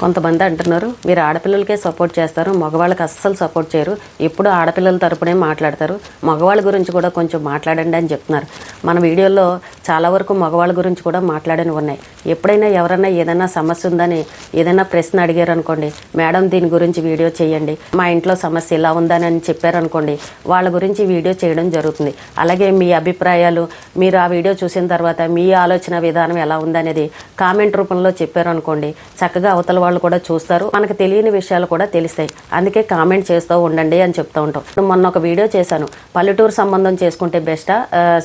కొంతమంది అంటున్నారు మీరు ఆడపిల్లలకే సపోర్ట్ చేస్తారు మగవాళ్ళకి అస్సలు సపోర్ట్ చేయరు ఎప్పుడు ఆడపిల్లల తరపునే మాట్లాడతారు మగవాళ్ళ గురించి కూడా కొంచెం మాట్లాడండి అని చెప్తున్నారు. మన వీడియోలో చాలా వరకు మగవాళ్ళ గురించి కూడా మాట్లాడని ఉన్నాయి. ఎప్పుడైనా ఎవరైనా ఏదైనా సమస్య ఉందని ఏదైనా ప్రశ్న అడిగారు అనుకోండి మేడం దీని గురించి వీడియో చేయండి మా ఇంట్లో సమస్య ఇలా ఉందని అని చెప్పారనుకోండి వాళ్ళ గురించి వీడియో చేయడం జరుగుతుంది. అలాగే మీ అభిప్రాయాలు మీరు ఆ వీడియో చూసిన తర్వాత మీ ఆలోచన విధానం ఎలా ఉందనేది కామెంట్ రూపంలో చెప్పారనుకోండి చక్కగా అవతల వాళ్ళు కూడా చూస్తారు. మనకు తెలియని విషయాలు కూడా తెలుస్తాయి. అందుకే కామెంట్ చేస్తూ ఉండండి అని చెప్తూ ఉంటాం. మొన్న ఒక వీడియో చేశాను. పల్లెటూరు సంబంధం చేసుకుంటే బెస్టా?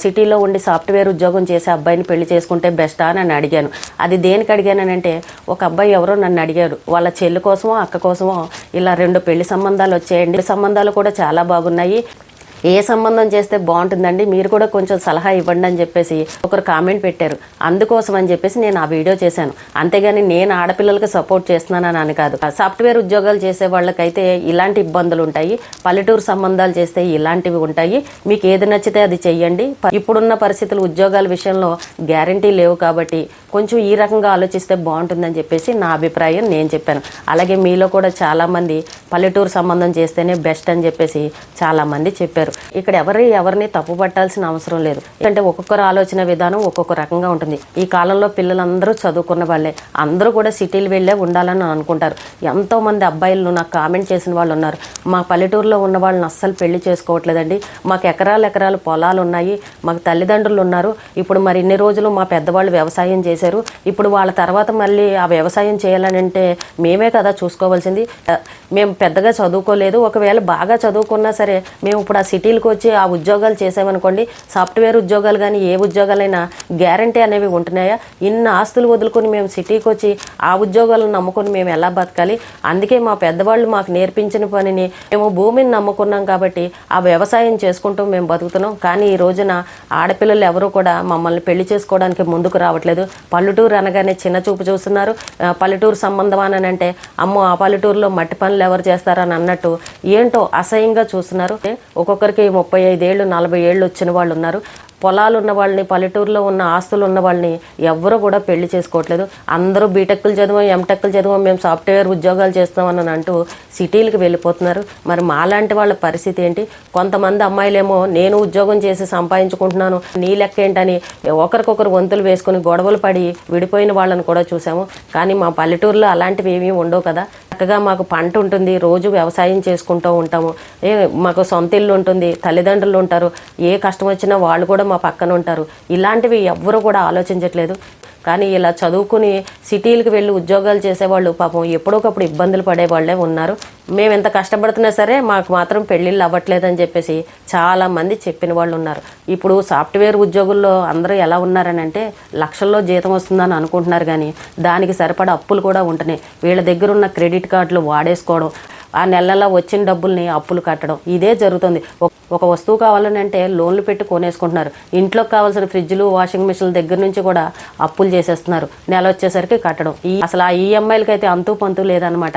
సిటీలో ఉండి సాఫ్ట్వేర్ ఉద్యోగం చేసే అబ్బాయిని పెళ్ళి చేసుకుంటే బెస్టా అని అడిగాను. అది దేనికి అడిగానంటే ఒక అబ్బాయి ఎవరో నన్ను అడిగారు. వాళ్ళ చెల్లి కోసమో అక్క కోసమో ఇలా రెండు పెళ్ళి సంబంధాలు వచ్చేయండి. సంబంధాలు కూడా చాలా బాగున్నాయి. ఏ సంబంధం చేస్తే బాగుంటుందండి? మీరు కూడా కొంచెం సలహా ఇవ్వండి అని చెప్పేసి ఒకరు కామెంట్ పెట్టారు. అందుకోసం అని చెప్పేసి నేను ఆ వీడియో చేశాను. అంతేగాని నేను ఆడపిల్లలకి సపోర్ట్ చేస్తున్నానని అని కాదు. సాఫ్ట్వేర్ ఉద్యోగాలు చేసే వాళ్ళకైతే ఇలాంటి ఇబ్బందులు ఉంటాయి. పల్లెటూరు సంబంధాలు చేస్తే ఇలాంటివి ఉంటాయి. మీకు ఏది నచ్చితే అది చెయ్యండి. ఇప్పుడున్న పరిస్థితులు ఉద్యోగాల విషయంలో గ్యారంటీ లేవు కాబట్టి కొంచెం ఈ రకంగా ఆలోచిస్తే బాగుంటుందని చెప్పేసి నా అభిప్రాయం నేను చెప్పాను. అలాగే మీలో కూడా చాలామంది పల్లెటూరు సంబంధం చేస్తేనే బెస్ట్ అని చెప్పేసి చాలామంది చెప్పారు. ఇక్కడ ఎవరి ఎవరిని తప్పు పట్టాల్సిన అవసరం లేదు. ఎందుకంటే ఒక్కొక్కరు ఆలోచన విధానం ఒక్కొక్క రకంగా ఉంటుంది. ఈ కాలంలో పిల్లలందరూ చదువుకున్న వాళ్ళే. అందరూ కూడా సిటీలు వెళ్ళే ఉండాలని అనుకుంటారు. ఎంతో మంది అబ్బాయిలు నాకు కామెంట్ చేసిన వాళ్ళు ఉన్నారు. మా పల్లెటూరులో ఉన్న వాళ్ళని అస్సలు పెళ్ళి చేసుకోవట్లేదండి. మాకు ఎకరాలు ఎకరాలు పొలాలు ఉన్నాయి. మాకు తల్లిదండ్రులు ఉన్నారు. ఇప్పుడు మరి ఇన్ని రోజులు మా పెద్దవాళ్ళు వ్యవసాయం చేశారు. ఇప్పుడు వాళ్ళ తర్వాత మళ్ళీ ఆ వ్యవసాయం చేయాలని అంటే మేమే కదా చూసుకోవాల్సింది. మేము పెద్దగా చదువుకోలేదు. ఒకవేళ బాగా చదువుకున్నా సరే మేము ఇప్పుడు ఆ సిటీలకు వచ్చి ఆ ఉద్యోగాలు చేసామనుకోండి సాఫ్ట్వేర్ ఉద్యోగాలు కానీ ఏ ఉద్యోగాలైనా గ్యారంటీ అనేవి ఉంటున్నాయా? ఇన్ని ఆస్తులు వదులుకొని మేము సిటీకి వచ్చి ఆ ఉద్యోగాలను నమ్ముకొని మేము ఎలా బతకాలి? అందుకే మా పెద్దవాళ్ళు మాకు నేర్పించిన పనిని మేము భూమిని నమ్ముకున్నాం కాబట్టి ఆ వ్యవసాయం చేసుకుంటూ మేము బతుకుతున్నాం. కానీ ఈ రోజున ఆడపిల్లలు ఎవరూ కూడా మమ్మల్ని పెళ్ళి చేసుకోవడానికి ముందుకు రావట్లేదు. పల్లెటూరు అనగానే చిన్న చూపు చూస్తున్నారు. పల్లెటూరు సంబంధం అని అంటే అమ్మో ఆ పల్లెటూరులో మట్టి పనులు ఎవరు చేస్తారని అన్నట్టు ఏంటో అసహ్యంగా చూస్తున్నారు. ఒక్కొక్క ఒక్కొక్కరికి ముప్పై ఐదేళ్ళు నలభై ఏళ్ళు వచ్చిన వాళ్ళు ఉన్నారు పొలాలు ఉన్న వాళ్ళని పల్లెటూరులో ఉన్న ఆస్తులు ఉన్న వాళ్ళని ఎవ్వరూ కూడా పెళ్ళి చేసుకోవట్లేదు. అందరూ బీటెక్లు చదివాం ఎంటెక్లు చదివాం మేము సాఫ్ట్వేర్ ఉద్యోగాలు చేస్తామని అంటూ సిటీలకు వెళ్ళిపోతున్నారు. మరి మాలాంటి వాళ్ళ పరిస్థితి ఏంటి? కొంతమంది అమ్మాయిలేమో నేను ఉద్యోగం చేసి సంపాదించుకుంటున్నాను నీ లెక్క ఏంటని ఒకరికొకరు వంతులు వేసుకుని గొడవలు పడి విడిపోయిన వాళ్ళని కూడా చూసాము. కానీ మా పల్లెటూరులో అలాంటివి ఏమీ ఉండవు కదా. చక్కగా మాకు పంట ఉంటుంది రోజు వ్యవసాయం చేసుకుంటూ ఉంటాము. ఏ మాకు సొంత ఇల్లు ఉంటుంది తల్లిదండ్రులు ఉంటారు ఏ కష్టం వచ్చినా వాళ్ళు కూడా మా పక్కన ఉంటారు. ఇలాంటివి ఎవ్వరూ కూడా ఆలోచించట్లేదు. కానీ ఇలా చదువుకుని సిటీలకు వెళ్ళి ఉద్యోగాలు చేసేవాళ్ళు పాపం ఎప్పుడోకప్పుడు ఇబ్బందులు పడేవాళ్ళే ఉన్నారు. మేము ఎంత కష్టపడుతున్నా సరే మాకు మాత్రం పెళ్ళిళ్ళు అవ్వట్లేదని చెప్పేసి చాలామంది చెప్పిన వాళ్ళు ఉన్నారు. ఇప్పుడు సాఫ్ట్వేర్ ఉద్యోగుల్లో అందరూ ఎలా ఉన్నారని అంటే లక్షల్లో జీతం వస్తుందని అనుకుంటున్నారు కానీ దానికి సరిపడా అప్పులు కూడా ఉంటున్నాయి వీళ్ళ దగ్గర ఉన్న క్రెడిట్ కార్డులు వాడేసుకోవడం ఆ నెలలో వచ్చిన డబ్బుల్ని అప్పులు కట్టడం. ఇదే జరుగుతుంది. ఒక- వస్తువు కావాలని అంటే లోన్లు పెట్టి కొనేసుకుంటున్నారు. ఇంట్లోకి కావాల్సిన ఫ్రిడ్జ్లు వాషింగ్ మిషన్ల దగ్గర నుంచి కూడా అప్పులు చేసేస్తున్నారు. నెల వచ్చేసరికి కట్టడం. ఈ అసలు ఆ ఈఎంఐలకి అయితే అంతు పంతు లేదనమాట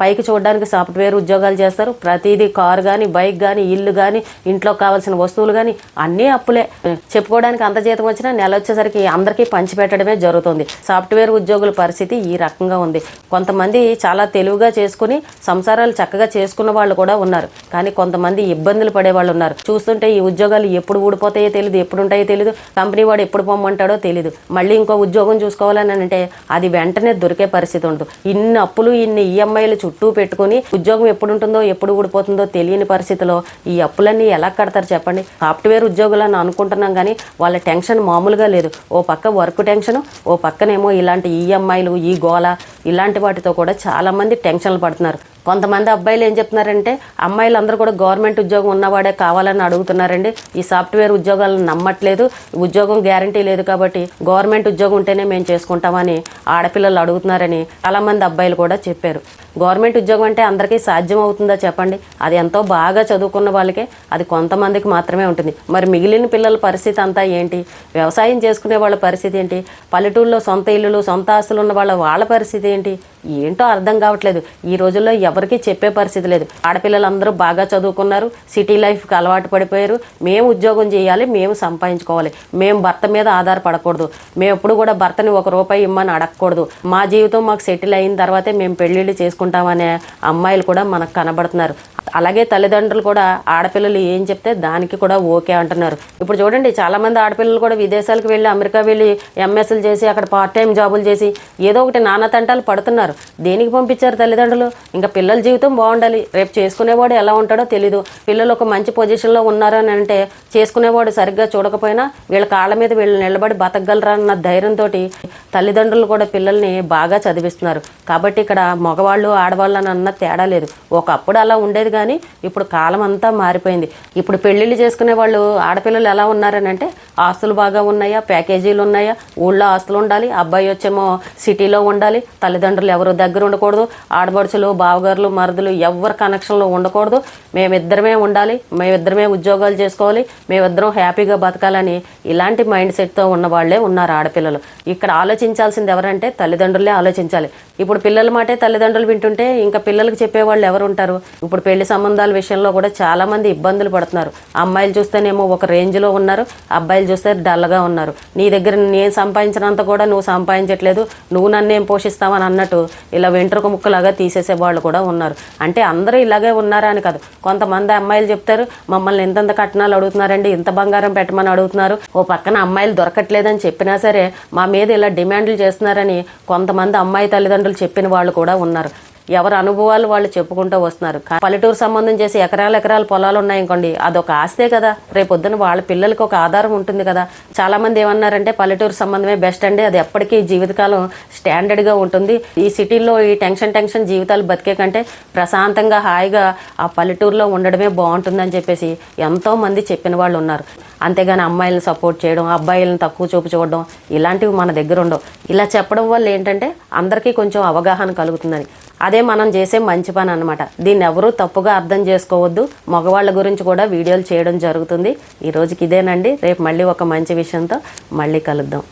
పైకి చూడడానికి సాఫ్ట్వేర్ ఉద్యోగాలు చేస్తారు. ప్రతిదీ కారు కానీ బైక్ కానీ ఇల్లు కానీ ఇంట్లో కావాల్సిన వస్తువులు కానీ అన్నీ అప్పులే. చెప్పుకోవడానికి అంత జీతం వచ్చినా నెల వచ్చేసరికి అందరికీ పంచిపెట్టడమే జరుగుతుంది. సాఫ్ట్వేర్ ఉద్యోగుల పరిస్థితి ఈ రకంగా ఉంది. కొంతమంది చాలా తెలివిగా చేసుకుని సంసారాలు చక్కగా చేసుకున్న వాళ్ళు కూడా ఉన్నారు. కానీ కొంతమంది ఇబ్బందులు పడే వాళ్ళు ఉన్నారు. చూస్తుంటే ఈ ఉద్యోగాలు ఎప్పుడు ఊడిపోతాయో తెలియదు ఎప్పుడు ఉంటాయో తెలియదు కంపెనీ వాడు ఎప్పుడు పొమ్మంటాడో తెలియదు మళ్ళీ ఇంకో ఉద్యోగం చూసుకోవాలని అంటే అది వెంటనే దొరికే పరిస్థితి ఉండదు. ఇన్ని అప్పులు ఇన్ని ఈఎంఐలు చుట్టూ పెట్టుకుని ఉద్యోగం ఎప్పుడు ఉంటుందో ఎప్పుడు ఊడిపోతుందో తెలియని పరిస్థితిలో ఈ అప్పులన్నీ ఎలా కడతారు చెప్పండి? సాఫ్ట్వేర్ ఉద్యోగులు అని అనుకుంటున్నాం కానీ వాళ్ళ టెన్షన్ మామూలుగా లేదు. ఓ పక్క వర్క్ టెన్షన్ ఓ పక్కనేమో ఇలాంటి ఈఎంఐలు ఈ గోల ఇలాంటి వాటితో కూడా చాలామంది టెన్షన్లు పడుతున్నారు. కొంతమంది అబ్బాయిలు ఏం చెప్తున్నారంటే అమ్మాయిలు అందరూ కూడా గవర్నమెంట్ ఉద్యోగం ఉన్నవాడే కావాలని అడుగుతున్నారండి. ఈ సాఫ్ట్వేర్ ఉద్యోగాలను నమ్మట్లేదు. ఉద్యోగం గ్యారంటీ లేదు కాబట్టి గవర్నమెంట్ ఉద్యోగం ఉంటేనే మేము చేసుకుంటామని ఆడపిల్లలు అడుగుతున్నారని చాలామంది అబ్బాయిలు కూడా చెప్పారు. గవర్నమెంట్ ఉద్యోగం అంటే అందరికీ సాధ్యం అవుతుందా చెప్పండి? అది ఎంతో బాగా చదువుకున్న వాళ్ళకే అది కొంతమందికి మాత్రమే ఉంటుంది. మరి మిగిలిన పిల్లల పరిస్థితి అంతా ఏంటి? వ్యవసాయం చేసుకునే వాళ్ళ పరిస్థితి ఏంటి? పల్లెటూళ్ళలో సొంత ఇల్లులు సొంత ఆస్తులు ఉన్న వాళ్ళ వాళ్ళ పరిస్థితి ఏంటి? ఏంటో అర్థం కావట్లేదు. ఈ రోజుల్లో ఎవరికీ చెప్పే పరిస్థితి లేదు. ఆడపిల్లలందరూ బాగా చదువుకున్నారు సిటీ లైఫ్కి అలవాటు పడిపోయారు. మేము ఉద్యోగం చేయాలి మేము సంపాదించుకోవాలి. మేము భర్త మీద ఆధారపడకూడదు. మేము ఎప్పుడు కూడా భర్తని ఒక రూపాయి ఇమ్మని అడగకూడదు. మా జీవితం మాకు సెటిల్ అయిన తర్వాతే మేము పెళ్ళిళ్ళు చేసుకుంటామనే అమ్మాయిలు కూడా మనకు కనబడుతున్నారు. అలాగే తల్లిదండ్రులు కూడా ఆడపిల్లలు ఏం చెప్తే దానికి కూడా ఓకే అంటున్నారు. ఇప్పుడు చూడండి చాలా మంది ఆడపిల్లలు కూడా విదేశాలకు వెళ్ళి అమెరికా వెళ్ళి ఎంఎస్లు చేసి అక్కడ పార్ట్ టైం జాబులు చేసి ఏదో ఒకటి నానా తంటాలు పడుతున్నారు. దేనికి పంపించారు తల్లిదండ్రులు? ఇంకా పిల్లల జీవితం బాగుండాలి. రేపు చేసుకునేవాడు ఎలా ఉంటాడో తెలీదు. పిల్లలు ఒక మంచి పొజిషన్లో ఉన్నారని అంటే చేసుకునేవాడు సరిగ్గా చూడకపోయినా వీళ్ళ కాళ్ళ మీద వీళ్ళు నిలబడి బతకగలరా అన్న ధైర్యంతో తల్లిదండ్రులు కూడా పిల్లల్ని బాగా చదివిస్తున్నారు. కాబట్టి ఇక్కడ మగవాళ్ళు ఆడవాళ్ళు అని అన్న తేడా లేదు. ఒకప్పుడు అలా ఉండేది కానీ కానీ ఇప్పుడు కాలం అంతా మారిపోయింది. ఇప్పుడు పెళ్ళిళ్ళు చేసుకునే వాళ్ళు ఆడపిల్లలు ఎలా ఉన్నారని అంటే ఆస్తులు బాగా ఉన్నాయా? ప్యాకేజీలు ఉన్నాయా? ఊళ్ళో ఆస్తులు ఉండాలి అబ్బాయి వచ్చేమో సిటీలో ఉండాలి తల్లిదండ్రులు ఎవరు దగ్గర ఉండకూడదు ఆడబడుచులు బావగారులు మరుదులు ఎవరు కనెక్షన్లో ఉండకూడదు. మేమిద్దరమే ఉండాలి మేమిద్దరమే ఉద్యోగాలు చేసుకోవాలి మేమిద్దరం హ్యాపీగా బతకాలని ఇలాంటి మైండ్ సెట్తో ఉన్న వాళ్ళే ఉన్నారు ఆడపిల్లలు. ఇక్కడ ఆలోచించాల్సింది ఎవరంటే తల్లిదండ్రులే ఆలోచించాలి. ఇప్పుడు పిల్లల మాటే తల్లిదండ్రులు వింటుంటే ఇంకా పిల్లలకు చెప్పేవాళ్ళు ఎవరు ఉంటారు? ఇప్పుడు పెళ్ళి సంబంధాల విషయంలో కూడా చాలామంది ఇబ్బందులు పడుతున్నారు. అమ్మాయిలు చూస్తేనేమో ఒక రేంజ్లో ఉన్నారు అబ్బాయిలు చూస్తే డల్గా ఉన్నారు. నీ దగ్గర నేను సంపాదించినంత కూడా నువ్వు సంపాదించట్లేదు. నువ్వు నన్నేం పోషిస్తావని అన్నట్టు ఇలా వెంట్రుక ముక్కలాగా తీసేసే వాళ్ళు కూడా ఉన్నారు. అంటే అందరూ ఇలాగే ఉన్నారా అని కాదు. కొంతమంది అమ్మాయిలు చెప్తారు మమ్మల్ని ఎంతెంత కట్నాలు అడుగుతున్నారండి ఇంత బంగారం పెట్టమని అడుగుతున్నారు. ఓ పక్కన అమ్మాయిలు దొరకట్లేదని చెప్పినా సరే మా మీద ఇలా డిమాండ్లు చేస్తున్నారని కొంతమంది అమ్మాయి తల్లిదండ్రులు చెప్పిన వాళ్ళు కూడా ఉన్నారు. ఎవరి అనుభవాలు వాళ్ళు చెప్పుకుంటూ వస్తున్నారు. పల్లెటూరు సంబంధం చేసి ఎకరాల ఎకరాల పొలాలు ఉన్నాయనుకోండి అదొక ఆస్తే కదా. రేపొద్దున వాళ్ళ పిల్లలకి ఒక ఆధారం ఉంటుంది కదా. చాలామంది ఏమన్నారంటే పల్లెటూరు సంబంధమే బెస్ట్ అండి. అది ఎప్పటికీ జీవితకాలం స్టాండర్డ్గా ఉంటుంది. ఈ సిటీల్లో ఈ టెన్షన్ టెన్షన్ జీవితాలు బతికే కంటే ప్రశాంతంగా హాయిగా ఆ పల్లెటూరులో ఉండడమే బాగుంటుందని చెప్పేసి ఎంతో మంది చెప్పిన వాళ్ళు ఉన్నారు. అంతేగాని అమ్మాయిలను సపోర్ట్ చేయడం అబ్బాయిలను తక్కువ చూపు చూడడం ఇలాంటివి మన దగ్గర ఉండవు. ఇలా చెప్పడం వల్ల ఏంటంటే అందరికీ కొంచెం అవగాహన కలుగుతుందని. అదే మనం చేసే మంచి పని అనమాట దీన్ని ఎవరూ తప్పుగా అర్థం చేసుకోవద్దు. మగవాళ్ళ గురించి కూడా వీడియోలు చేయడం జరుగుతుంది. ఈ రోజుకి ఇదేనండి. రేపు మళ్ళీ ఒక మంచి విషయంతో మళ్ళీ కలుద్దాం.